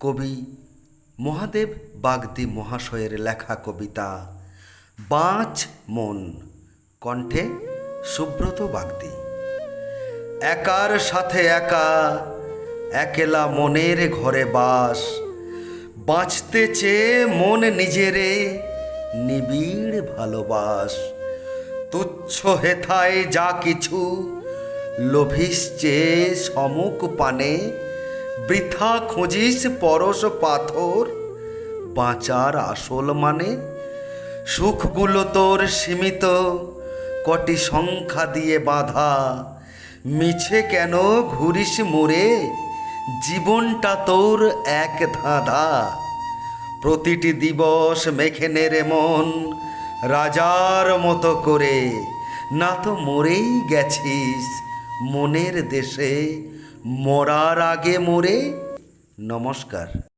কবি মহাদেব বাগদি মহাশয়ের লেখা কবিতা, বাঁচ মন, কণ্ঠে সুব্রত বাগদি। একার সাথে একা, একেলা মনের ঘরে বাস, বাঁচতে চেয়ে মন নিজেরে নিবিড় ভালোবাস। তুচ্ছ হেথায় যা কিছু, লোভিস চেয়ে সমুক পানে বৃথা খুঁজিস পরশ পাথর, বাঁচার আসল মানে? সুখগুলো তোর সীমিত, কটি সংখ্যা দিয়ে বাঁধা। মিছে কেন ঘুরিস মোরে জীবনটা তোর এক ধাঁধা। প্রতিটি দিবস মেখে নে রে মন রাজার মতো করে। না তো মরেই গেছিস মনের দেশে। মরার আগে মরে নমস্কার।